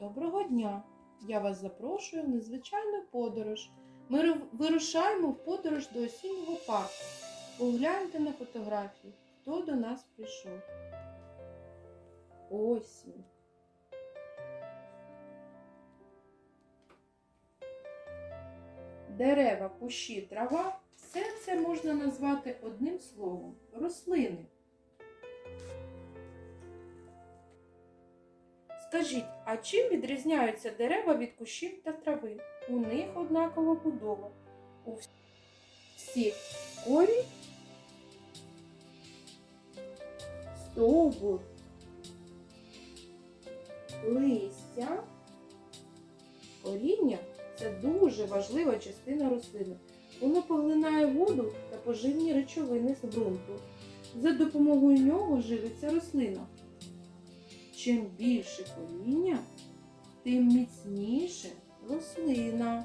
Доброго дня! Я вас запрошую в незвичайну подорож. Ми вирушаємо в подорож до осіннього парку. Погляньте на фотографії, хто до нас прийшов. Осінь. Дерева, кущі, трава все це можна назвати одним словом рослини. Скажіть, а чим відрізняються дерева від кущів та трави? У них однакова будова. У всіх корінь, стовбур, листя, коріння це дуже важлива частина рослини. Воно поглинає воду та поживні речовини з ґрунту. За допомогою нього живиться рослина. Чим більше коріння, тим міцніше рослина.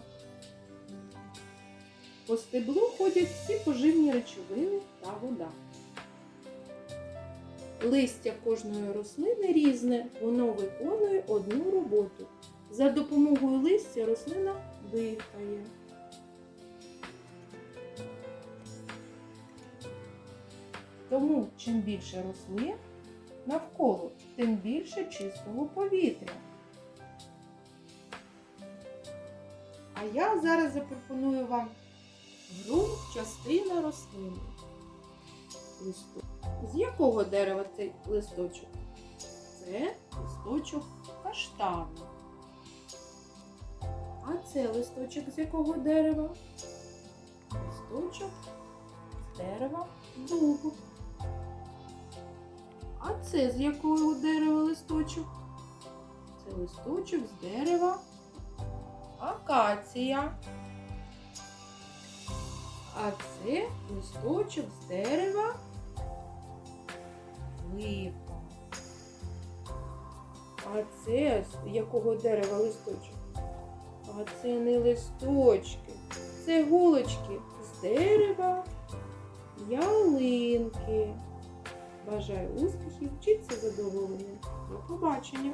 По стеблу ходять всі поживні речовини та вода. Листя кожної рослини різне, воно виконує одну роботу. За допомогою листя рослина дихає. Тому чим більше рослин навколо, тим більше чистого повітря. А я зараз запропоную вам гру частина рослини. Листок. З якого дерева цей листочок? Це листочок каштану. А це листочок з якого дерева? Листочок з дерева дубу. А це з якого дерева листочок? Це листочок з дерева акація. А це листочок з дерева липа. А це з якого дерева листочок? А це не листочки, це голочки з дерева ялинки. Бажаю успіхів, вчіться задоволення. До побачення!